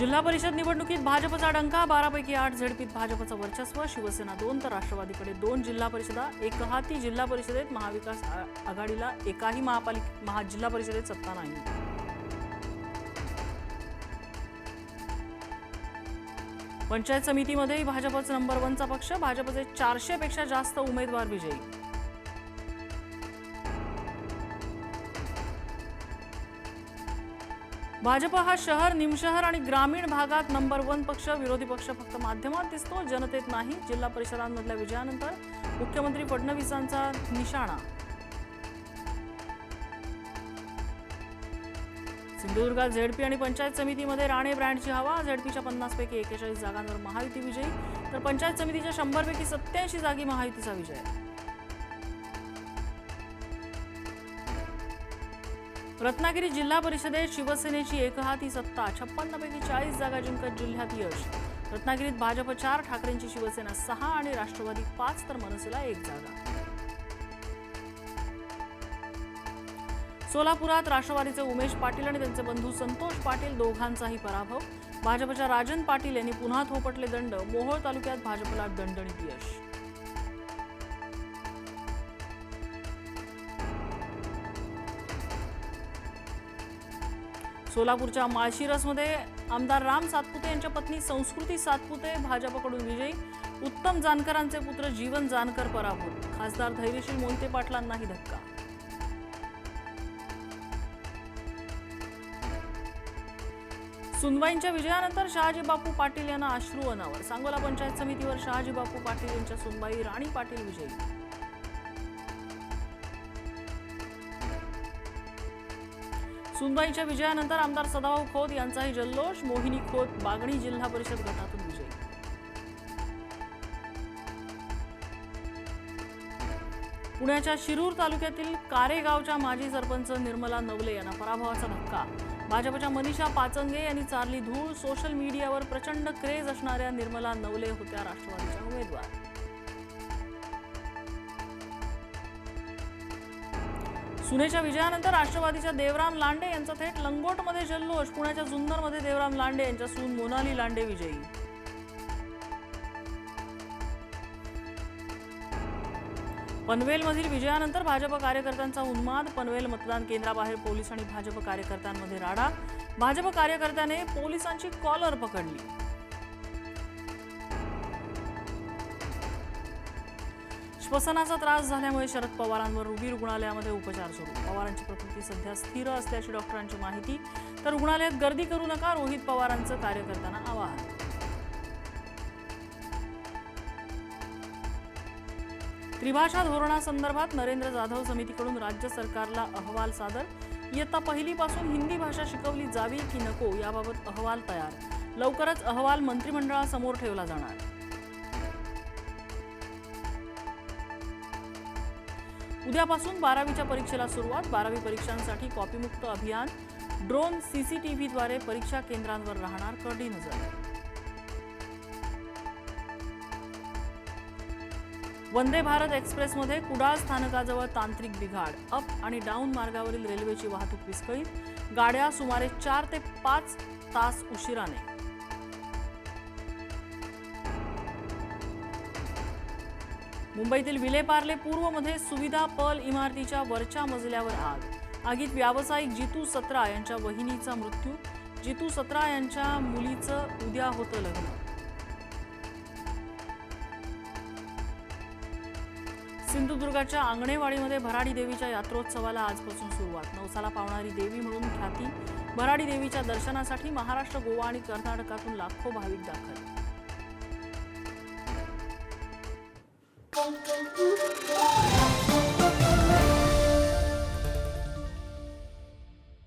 जिल्हा परिषद निवडणुकीत भाजपचा डंका बारापैकी आठ झडपीत भाजपचं वर्चस्व शिवसेना दोन तर राष्ट्रवादीकडे दोन जिल्हा परिषदा एकहाती जिल्हा परिषदेत महाविकास आघाडीला एकाही महापालिका महा जिल्हा परिषदेत सत्ता नाही. पंचायत समितीमध्येही भाजपच नंबर वनचा पक्ष भाजपचे चारशेपेक्षा जास्त उमेदवार विजयी. भाजप हा शहर निमशहर आणि ग्रामीण भागात नंबर वन पक्ष विरोधी पक्ष फक्त माध्यमात दिसतो. जनतेत नाही. जिल्हा परिषदांमधल्या विजयानंतर मुख्यमंत्री फडणवीसांचा निशाणा. सिंधुदुर्गात झेडपी आणि पंचायत समितीमध्ये राणे ब्रँडची हवा. झेडपीच्या पन्नास पैकी एकेचाळीस जागांवर महायुती विजयी. तर पंचायत समितीच्या शंभरपैकी सत्याऐंशी जागी महायुतीचा विजय. रत्नागिरी जिल्हा परिषदेत शिवसेनेची एकहाती सत्ता छप्पन्न पैकी चाळीस जागा जिंकत जिल्ह्यात यश. रत्नागिरीत भाजप चार ठाकरेंची शिवसेना सहा आणि राष्ट्रवादी पाच तर मनसेला एक जागा. सोलापुरात राष्ट्रवादीचे उमेश पाटील आणि त्यांचे बंधू संतोष पाटील दोघांचाही पराभव. भाजपच्या राजन पाटील यांनी पुन्हा थोपटले दंड. मोहोळ तालुक्यात भाजपला दणदणीत यश. सोलापूरच्या माळशिरसमध्ये आमदार राम सातपुते यांच्या पत्नी संस्कृती सातपुते भाजपकडून विजयी. उत्तम जानकरांचे पुत्र जीवन जानकर पराभूत. खासदार धैर्यशील मोहिते पाटलांनाही धक्का. सुनबाईंच्या विजयानंतर शहाजी बापू पाटील यांना अश्रू अनावर. सांगोला पंचायत समितीवर शहाजी बापू पाटील यांच्या सुनबाई राणी पाटील विजयी. सुनबाईच्या विजयानंतर आमदार सदाभाऊ खोत यांचाही जल्लोष मोहिनी खोत बागणी जिल्हा परिषद गटातून विजयी. पुण्याच्या शिरूर तालुक्यातील कारेगावच्या माजी सरपंच निर्मला नवले यांना पराभवाचा धक्का. भाजपच्या मनीषा पाचंगे यांनी चारली धूळ सोशल मीडियावर प्रचंड क्रेज असणाऱ्या निर्मला नवले होत्या राष्ट्रवादीच्या उमेदवार. सुनेच्या विजयानंतर राष्ट्रवादीच्या देवराम लांडे यांचा थेट लंगोटमध्ये जल्लोष. पुण्याच्या जुन्नरमध्ये देवराम लांडे यांच्या सून मोनाली लांडे विजयी. पनवेलमधील विजयानंतर भाजप कार्यकर्त्यांचा उन्माद पनवेल मतदान केंद्राबाहेर पोलीस आणि भाजप कार्यकर्त्यांमध्ये राडा. भाजप कार्यकर्त्याने पोलिसांची कॉलर पकडली. श्वसनाचा त्रास झाल्यामुळे शरद पवारांवर रुबी रुग्णालयामध्ये उपचार सुरू. पवारांची प्रकृती सध्या स्थिर असल्याची डॉक्टरांची माहिती. तर रुग्णालयात गर्दी करू नका रोहित पवारांचं कार्यकर्त्यांना आवाहन. त्रिभाषा धोरणासंदर्भात नरेंद्र जाधव समितीकडून राज्य सरकारला अहवाल सादर. इयत्ता पहिलीपासून हिंदी भाषा शिकवली जावी की नको याबाबत अहवाल तयार. लवकरच अहवाल मंत्रिमंडळासमोर ठेवला जाणार. उद्यापासून बारावीच्या परीक्षेला सुरुवात. बारावी परीक्षांसाठी कॉपीमुक्त अभियान. ड्रोन सीसीटीव्हीद्वारे परीक्षा केंद्रांवर राहणार कडी नजर. वंदे भारत एक्सप्रेसमध्ये कुडाळ स्थानकाजवळ तांत्रिक बिघाड. अप आणि डाऊन मार्गावरील रेल्वेची वाहतूक विस्कळीत. गाड्या सुमारे चार ते पाच तास उशिराने. मुंबईतील विलेपार्ले पूर्वमध्ये सुविधा पल इमारतीच्या वरच्या मजल्यावर आग. आगीत व्यावसायिक जितू सत्रा यांच्या वहिनीचा मृत्यू. जितू सत्रा यांच्या मुलीचं उद्या होतं लग्न. सिंधुदुर्गाच्या आंगणेवाडीमध्ये भराडी देवीच्या यात्रोत्सवाला आजपासून सुरुवात. नवसाला पावणारी देवी म्हणून ख्याती. भराडी देवीच्या दर्शनासाठी महाराष्ट्र गोवा आणि कर्नाटकातून लाखो भाविक दाखल.